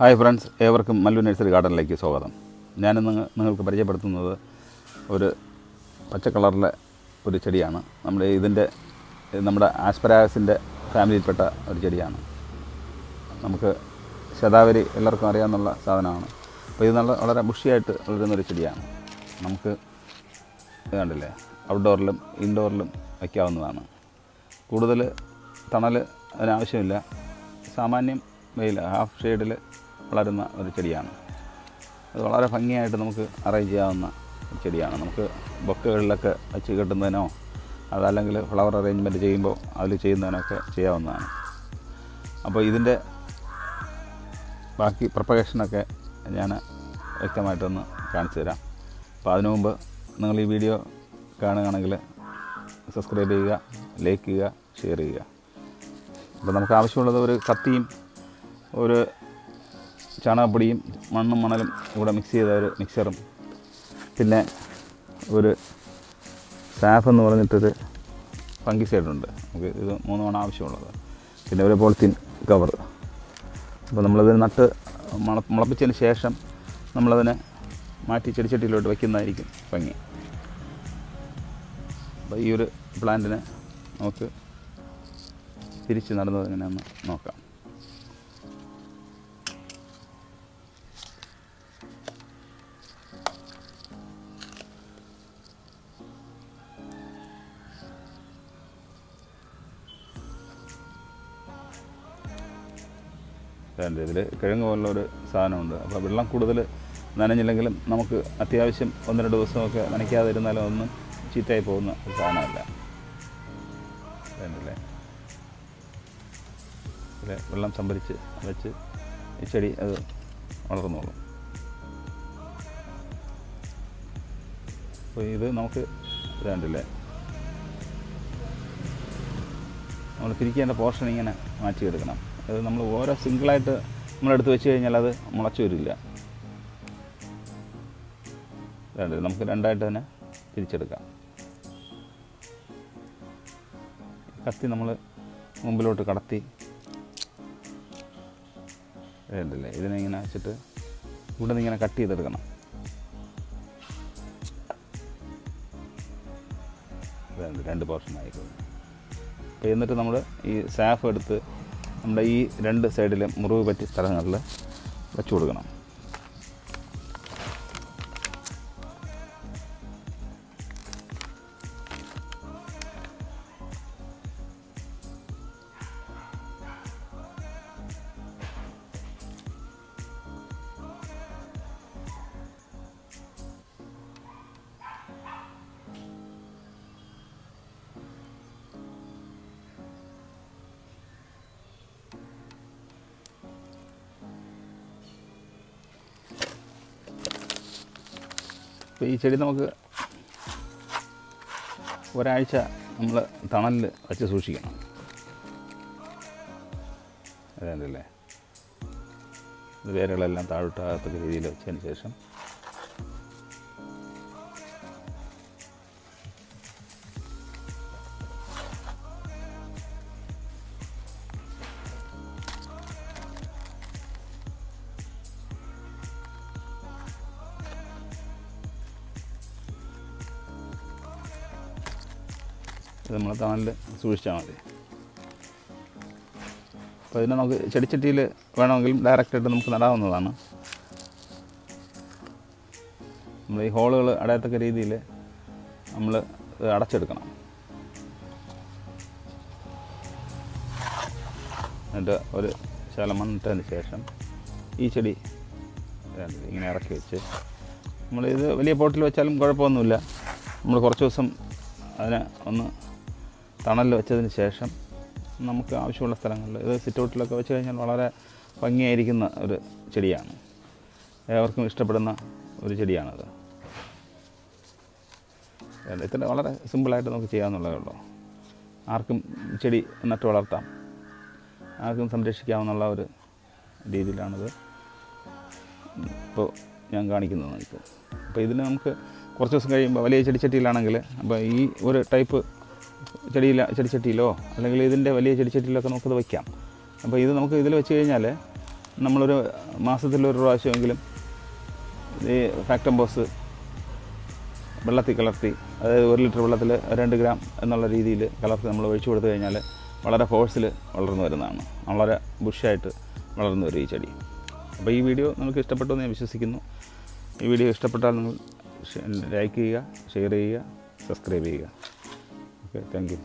Hi friends ഏവർക്കും Mallu nursery ഗാർഡനിലേക്ക് സ്വാഗതം. ഞാനിന്ന് നിങ്ങ- നിങ്ങൾക്ക് പരിചയപ്പെടുത്തുന്നത് ഒരു പച്ച കളറിലെ ഒരു ചെടിയാണ്. നമ്മുടെ ഇതിന്റെ നമ്മുടെ ആസ്പരാഗസിന്റെ ഫാമിലിയിൽപ്പെട്ട ഒരു ചെടിയാണ്. നമുക്ക് ശതാവരി എല്ലാവർക്കും അറിയാവുന്ന സാധനമാണ്. അപ്പോൾ ഇത് നല്ല വളരെ ബുഷിയായിട്ട് വളരുന്നൊരു ചെടിയാണ്. നമുക്ക് ഇത് കണ്ടില്ലേ ഔട്ട്ഡോറിലും ഇൻഡോറിലും വയ്ക്കാവുന്നതാണ്. കൂടുതൽ തണൽ അതിനാവശ്യമില്ല. സാമാന്യം വെയിൽ ഹാഫ് ഷെയ്ഡിൽ വളരുന്ന ഒരു ചെടിയാണ്. അത് വളരെ ഭംഗിയായിട്ട് നമുക്ക് അറേഞ്ച് ചെയ്യാവുന്ന ചെടിയാണ്. നമുക്ക് ബൊക്കകളിലൊക്കെ വെച്ച് കെട്ടുന്നതിനോ അതല്ലെങ്കിൽ ഫ്ലവർ അറേഞ്ച്മെന്റ് ചെയ്യുമ്പോൾ അതിൽ ചെയ്യുന്നതിനൊക്കെ ചെയ്യാവുന്നതാണ്. അപ്പോൾ ഇതിന്റെ ബാക്കി പ്രപ്പഗേഷനൊക്കെ ഞാൻ വ്യക്തമായിട്ടൊന്ന് കാണിച്ചു തരാം. അപ്പോൾ അതിനു മുമ്പ് നിങ്ങൾ ഈ വീഡിയോ കാണുകയാണെങ്കിൽ സബ്സ്ക്രൈബ് ചെയ്യുക ലൈക്ക് ചെയ്യുക ഷെയർ ചെയ്യുക. അപ്പോൾ നമുക്ക് ആവശ്യമുള്ളത് ഒരു കത്തിയും ഒരു ചാണകപ്പൊടിയും മണ്ണും മണലും ഇവിടെ മിക്സ് ചെയ്ത ഒരു മിക്സറും പിന്നെ ഒരു സാഫ് എന്ന് പറഞ്ഞിട്ടൊരു പങ്കി സൈഡുണ്ട് നമുക്ക് ഇത് മൂന്നുമാണ് ആവശ്യമുള്ളത്. പിന്നെ ഒരു പോളിത്തീൻ കവർ അപ്പോൾ നമ്മളത് നട്ട് മുള മുളപ്പിച്ചതിന് ശേഷം നമ്മളതിനെ മാറ്റി ചെടിച്ചട്ടിയിലോട്ട് വയ്ക്കുന്നതായിരിക്കും ഭംഗി. അപ്പോൾ ഈ ഒരു പ്ലാന്റിനെ നമുക്ക് തിരിച്ച് നടന്നത് എങ്ങനെയാണെന്ന് നോക്കാം. വേണ്ട ഇതിൽ കിഴങ്ങ് പോലുള്ള ഒരു സാധനമുണ്ട്. അപ്പോൾ വെള്ളം കൂടുതൽ നനഞ്ഞില്ലെങ്കിലും നമുക്ക് അത്യാവശ്യം ഒന്ന് രണ്ട് ദിവസമൊക്കെ നനയ്ക്കാതിരുന്നാലും ഒന്നും ചീത്തയായി പോകുന്ന ഒരു സാധനമല്ല. വേണ്ടല്ലേ ഇതിൽ വെള്ളം സംഭരിച്ച് വെച്ച് ഈ ചെടി അത് വളർന്നോളും. അപ്പോൾ ഇത് നമുക്ക് ഇതാണ്ടില്ലേ? നമ്മൾ തിരിക്കേണ്ട പോർഷൻ ഇങ്ങനെ മാറ്റിയെടുക്കണം. അത് നമ്മൾ ഓരോ സിംഗിളായിട്ട് നമ്മളെടുത്ത് വെച്ച് കഴിഞ്ഞാൽ അത് മുളച്ചു വരില്ല. രണ്ട് നമുക്ക് രണ്ടായിട്ട് തന്നെ തിരിച്ചെടുക്കാം. കത്തി നമ്മൾ മുമ്പിലോട്ട് കടത്തി. വേണ്ടല്ലേ ഇതിനെ ഇങ്ങനെ വെച്ചിട്ട് ഇവിടെ നിന്ന് ഇങ്ങനെ കട്ട് ചെയ്തെടുക്കണം. രണ്ട് പോർഷൻ ആയിക്കോട്ടെ അപ്പോൾ എന്നിട്ട് നമ്മൾ ഈ സാഫ് എടുത്ത് നമ്മുടെ ഈ രണ്ട് സൈഡിലും മുറിവ് പറ്റിയ സ്ഥലങ്ങളിൽ വെച്ച് കൊടുക്കണം. അപ്പോൾ ഈ ചെടി നമുക്ക് ഒരാഴ്ച നമ്മൾ തണലിൽ വച്ച് സൂക്ഷിക്കണം. അതല്ലേ വേരുകളെല്ലാം താഴോട്ടാകത്തക്ക രീതിയിൽ വെച്ചതിന് ശേഷം ഇത് നമ്മൾ തണലിൽ സൂക്ഷിച്ചാൽ മതി. അപ്പോൾ ഇതിനെ നമുക്ക് ചെടിച്ചട്ടിയിൽ വേണമെങ്കിലും ഡയറക്റ്റായിട്ട് നമുക്ക് നടാവുന്നതാണ്. നമ്മൾ ഈ ഹോളുകൾ അടയത്തക്ക രീതിയിൽ നമ്മൾ അടച്ചെടുക്കണം. എന്നിട്ട് ഒരു ശകലം മണ്ണിട്ടതിന് ശേഷം ഈ ചെടി ഇങ്ങനെ ഇറക്കി വെച്ച് നമ്മളിത് വലിയ പോട്ടിൽ വെച്ചാലും കുഴപ്പമൊന്നുമില്ല. നമ്മൾ കുറച്ച് ദിവസം അതിനെ ഒന്ന് തണലിൽ വെച്ചതിന് ശേഷം നമുക്ക് ആവശ്യമുള്ള സ്ഥലങ്ങളിൽ ഇത് സിറ്റൗട്ടിലൊക്കെ വെച്ച് കഴിഞ്ഞാൽ വളരെ ഭംഗിയായിരിക്കുന്ന ഒരു ചെടിയാണ്. ഏവർക്കും ഇഷ്ടപ്പെടുന്ന ഒരു ചെടിയാണത്. ഇത്ര വളരെ സിമ്പിളായിട്ട് നമുക്ക് ചെയ്യാമെന്നുള്ളതേ ഉള്ളൂ. ആർക്കും ചെടി നട്ട് വളർത്താം. ആർക്കും സംരക്ഷിക്കാമെന്നുള്ള ഒരു രീതിയിലാണിത്. ഇപ്പോൾ ഞാൻ കാണിക്കുന്നത്. നിങ്ങൾക്ക് അപ്പോൾ ഇതിന് നമുക്ക് കുറച്ച് ദിവസം കഴിയുമ്പോൾ വലിയ ചെടിച്ചട്ടിയിലാണെങ്കിൽ അപ്പോൾ ഈ ഒരു ടൈപ്പ് ചെടിയില ചെടിച്ചട്ടിയിലോ അല്ലെങ്കിൽ ഇതിന്റെ വലിയ ചെടിച്ചട്ടിയിലൊക്കെ നമുക്കത് വയ്ക്കാം. അപ്പോൾ ഇത് നമുക്ക് ഇതിൽ വെച്ച് കഴിഞ്ഞാൽ നമ്മളൊരു മാസത്തിലൊരു പ്രാവശ്യമെങ്കിലും ഈ ഫാക്ടംബോസ് വെള്ളത്തിൽ കലർത്തി അതായത് ഒരു ലിറ്റർ വെള്ളത്തിൽ രണ്ട് ഗ്രാം എന്നുള്ള രീതിയിൽ കലർത്തി നമ്മൾ ഒഴിച്ചു കൊടുത്തു കഴിഞ്ഞാൽ വളരെ ഫോഴ്സിൽ വളർന്നു വരുന്നതാണ്. വളരെ ബുഷായിട്ട് വളർന്നു വരും ഈ ചെടി. അപ്പോൾ ഈ വീഡിയോ നിങ്ങൾക്ക് ഇഷ്ടപ്പെട്ടു എന്ന് ഞാൻ വിശ്വസിക്കുന്നു. ഈ വീഡിയോ ഇഷ്ടപ്പെട്ടാൽ നിങ്ങൾ ലൈക്ക് ചെയ്യുക ഷെയർ ചെയ്യുക സബ്സ്ക്രൈബ് ചെയ്യുക. danke.